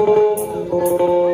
ไ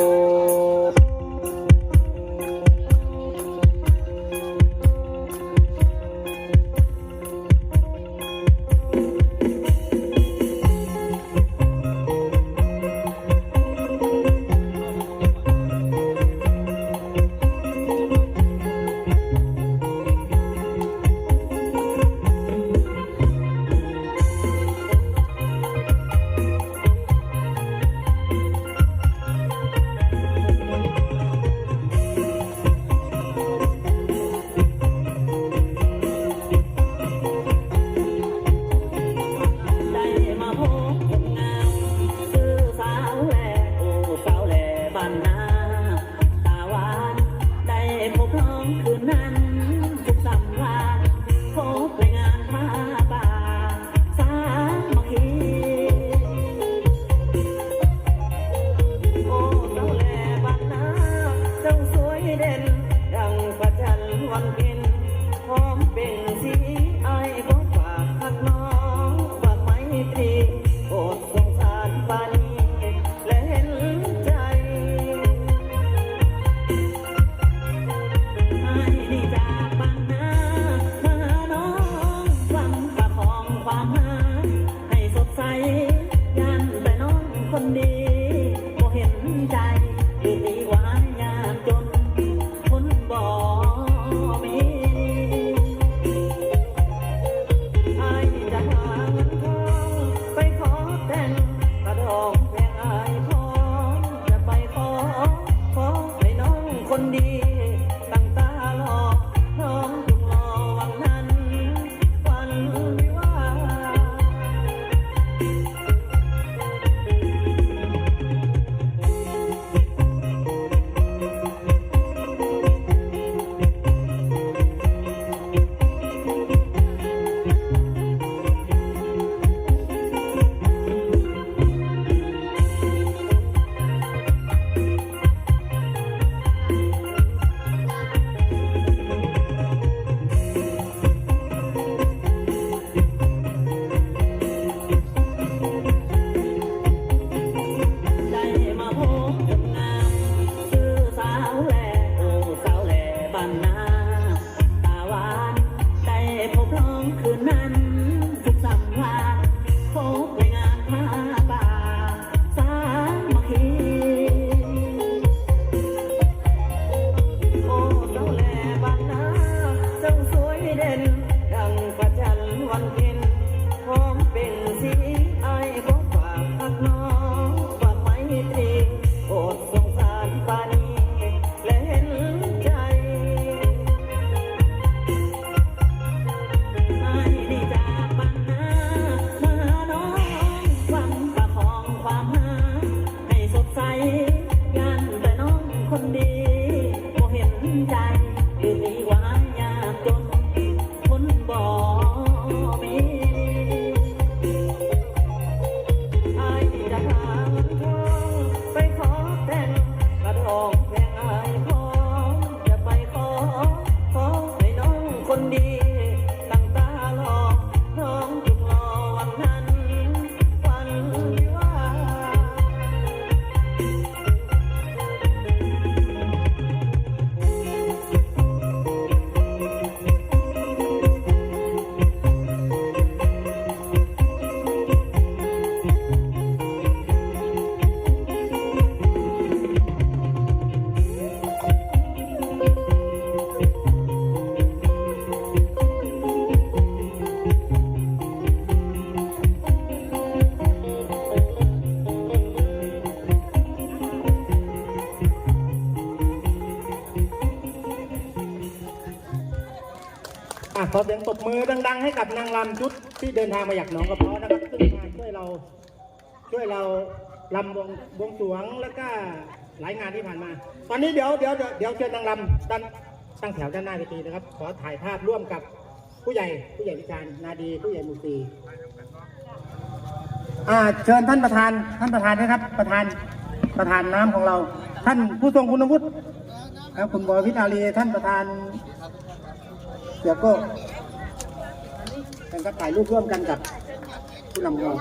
วันเพ็ญพร้อมเป็นสีไอ้ายก็ฝากพักน้องฝากไม้ตรีโปรดสงสารปานีและเห็นใจให้ดีจากบ้านนามาหาน้องฟังประคองความหาให้สดใสยันแต่น้องคนดี คนดี นดังประจันวันเพ็ญ อะขอเสียงตบมือดัง ๆ ให้กับนางรำชุดที่เดินทางมาจากหนองกระเพาะนะครับซึ่งมาช่วยเราช่วยเรารำวงวงสวงแล้วก็หลายงานที่ผ่านมา ตอนนี้เดี๋ยวเดี๋ยวเดี๋ยวเชิญนางรำด้านตั้งแถวด้านหน้าเวทีนะครับ ขอถ่ายภาพร่วมกับผู้ใหญ่ผู้ใหญ่วิชาญนาดีผู้ใหญ่หมูซีอ่าเชิญท่านประธานท่านประธานนะครับ ประธานประธานน้ำของเรา ท่านผู้ทรงคุณวุฒิครับคุณบอยวิทยารีท่านประธาน เดี๋ยวก็กันก็ถ่ายรูปร่วมกันกับผู้นำเรา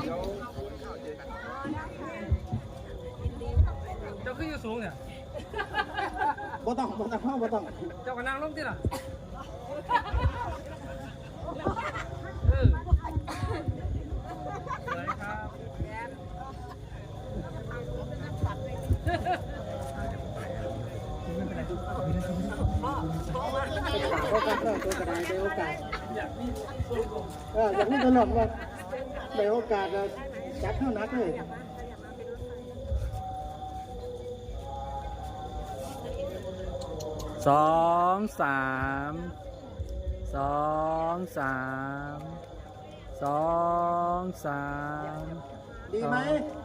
ขึ้นอยู่สูงเนี่ยบ่ต้องบ่ต้องเข้าบ่ต้อง เจ้าก็นั่งลงที่ล่ะเออสวยครับเป็นข่าว เขาก็เพิ่มตัวกระไดได้โอกาสเอออย่างนี้ตลอดว่าได้โอกาสแล้วจัดเท่านักเลยสองสามสองสามสองสามดีไหมสอง